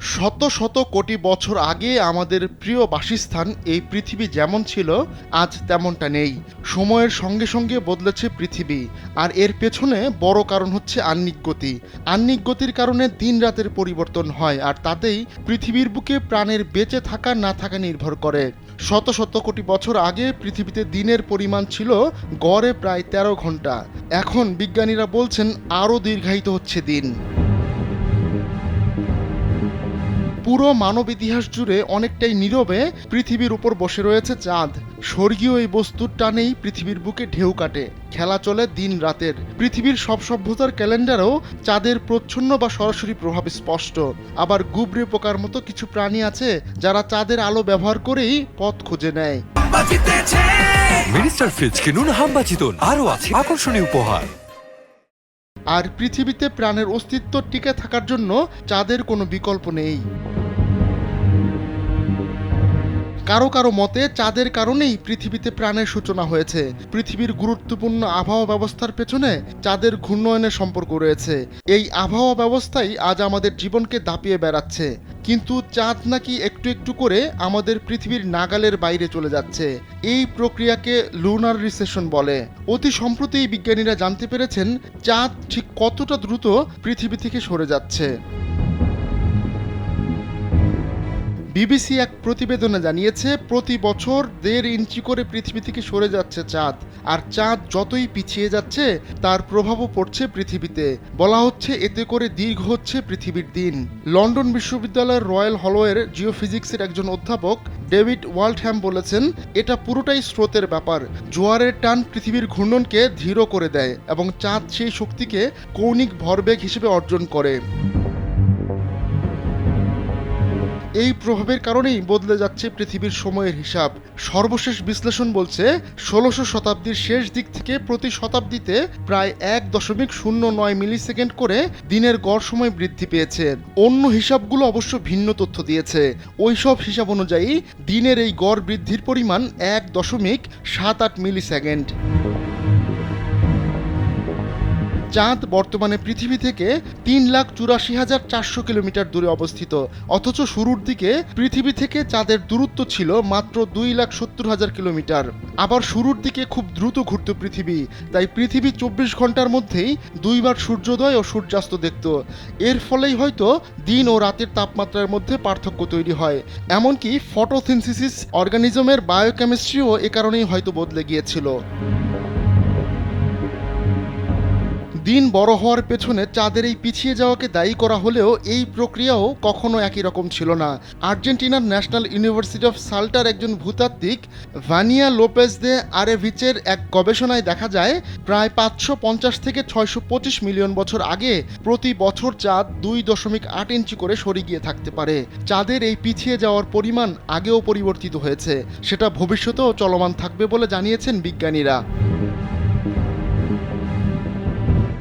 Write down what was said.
শত শত কোটি বছর আগে আমাদের প্রিয় বাসস্থান এই পৃথিবী যেমন ছিল, আজ তেমনটা নেই। সময়ের সঙ্গে সঙ্গে বদলেছে পৃথিবী। আর এর পেছনে বড় কারণ হচ্ছে আহ্নিক গতি। আহ্নিক গতির কারণে দিন রাতের পরিবর্তন হয়, আর তাতেই পৃথিবীর বুকে প্রাণের বেঁচে থাকা, না থাকা নির্ভর করে। শত শত কোটি বছর আগে পৃথিবীতে দিনের পরিমাণ ছিল গড়ে প্রায় তেরো ঘণ্টা। এখন বিজ্ঞানীরা বলছেন আরও দীর্ঘায়িত হচ্ছে দিন। পুরো মানব ইতিহাস জুড়ে অনেকটাই নীরবে পৃথিবীর উপর বসে রয়েছে চাঁদ। স্বর্গীয় এই বস্তুর টানেই পৃথিবীর বুকে ঢেউ কাটে। খেলা চলে দিন রাতের। পৃথিবীর সব সভ্যতার ক্যালেন্ডারেও চাঁদের প্রচ্ছন্ন বা সরাসরি প্রভাব স্পষ্ট। আবার গুবরে পোকার মতো কিছু প্রাণী আছে যারা চাঁদের আলো ব্যবহার করেই পথ খুঁজে নেয়। মিনিস্টার ফ্রিজ কিনুন হাম্বা আরও আছে আকর্ষণীয় উপহার। আর পৃথিবীতে প্রাণের অস্তিত্ব টিকে থাকার জন্য চাঁদের কোনো বিকল্প নেই। কারও কারও মতে চাঁদের কারণেই পৃথিবীতে প্রাণের সূচনা হয়েছে। পৃথিবীর গুরুত্বপূর্ণ আবহাওয়া ব্যবস্থার পেছনে চাঁদের ঘূর্ণয়নের সম্পর্ক রয়েছে। এই আবহাওয়া ব্যবস্থাই আজ আমাদের জীবনকে দাপিয়ে বেড়াচ্ছে। কিন্তু চাঁদ নাকি একটু একটু করে আমাদের পৃথিবীর নাগালের বাইরে চলে যাচ্ছে। এই প্রক্রিয়াকে লুনার রিসেশন বলে। অতি সম্প্রতি বিজ্ঞানীরা জানতে পেরেছেন, চাঁদ ঠিক কতটা দ্রুত পৃথিবী থেকে সরে যাচ্ছে। বিবিসি এক প্রতিবেদনে জানিয়েছে, প্রতি বছর দেড় ইঞ্চি করে পৃথিবী থেকে সরে যাচ্ছে চাঁদ। আর চাঁদ যতই পিছিয়ে যাচ্ছে, তার প্রভাবও পড়ছে পৃথিবীতে। বলা হচ্ছে, এতে করে দীর্ঘ হচ্ছে পৃথিবীর দিন। লন্ডন বিশ্ববিদ্যালয়ের রয়্যাল হলোয়ের জিওফিজিক্সের একজন অধ্যাপক ডেভিড ওয়াল্টহ্যাম বলেছেন, এটা পুরোটাই স্রোতের ব্যাপার। জোয়ারের টান পৃথিবীর ঘূর্ণনকে ধীর করে দেয় এবং চাঁদ সেই শক্তিকে কৌণিক ভরবেগ হিসেবে অর্জন করে। এই প্রভাবের কারণেই বদলে যাচ্ছে পৃথিবীর সময়ের হিসাব। সর্বশেষ বিশ্লেষণ বলছে, ষোলোশো শতাব্দীর শেষ দিক থেকে প্রতি শতাব্দীতে প্রায় এক দশমিক শূন্য নয় মিলি সেকেন্ড করে দিনের গড় সময় বৃদ্ধি পেয়েছে। অন্য হিসাবগুলো অবশ্য ভিন্ন তথ্য দিয়েছে। ওইসব হিসাব অনুযায়ী দিনের এই গড় বৃদ্ধির পরিমাণ এক দশমিক সাত আট মিলি সেকেন্ড চাঁদ বর্তমানে পৃথিবী থেকে তিন লাখ চুরাশি হাজার চারশো কিলোমিটার দূরে অবস্থিত। অথচ শুরুর দিকে পৃথিবী থেকে চাঁদের দূরত্ব ছিল মাত্র দুই লাখ সত্তর হাজার কিলোমিটার। আবার শুরুর দিকে খুব দ্রুত ঘুরত পৃথিবী। তাই পৃথিবী চব্বিশ ঘণ্টার মধ্যেই দুইবার সূর্যোদয় ও সূর্যাস্ত দেখত। এর ফলেই হয়তো দিন ও রাতের তাপমাত্রার মধ্যে পার্থক্য তৈরি হয়। এমনকি ফটোথিনসিস অর্গানিজমের বায়োকেমিস্ট্রিও এ কারণেই হয়তো বদলে গিয়েছিল। দিন বড় হওয়ার পেছনে চাঁদের এই পিছিয়ে যাওয়াকে দায়ী করা হলেও এই প্রক্রিয়াও কখনো একই রকম ছিল না। আর্জেন্টিনার ন্যাশনাল ইউনিভার্সিটি অফ সাল্টার একজন ভূতাত্ত্বিক, ভানিয়া লোপেজ দে আরেভিচের এক গবেষণায় দেখা যায়, প্রায় পাঁচশো পঞ্চাশ থেকে ছয়শো পঁচিশ মিলিয়ন বছর আগে প্রতি বছর চাঁদ দুই দশমিক আট ইঞ্চি করে সরে গিয়ে থাকতে পারে। চাঁদের এই পিছিয়ে যাওয়ার পরিমাণ আগেও পরিবর্তিত হয়েছে। সেটা ভবিষ্যতেও চলমান থাকবে বলে জানিয়েছেন বিজ্ঞানীরা।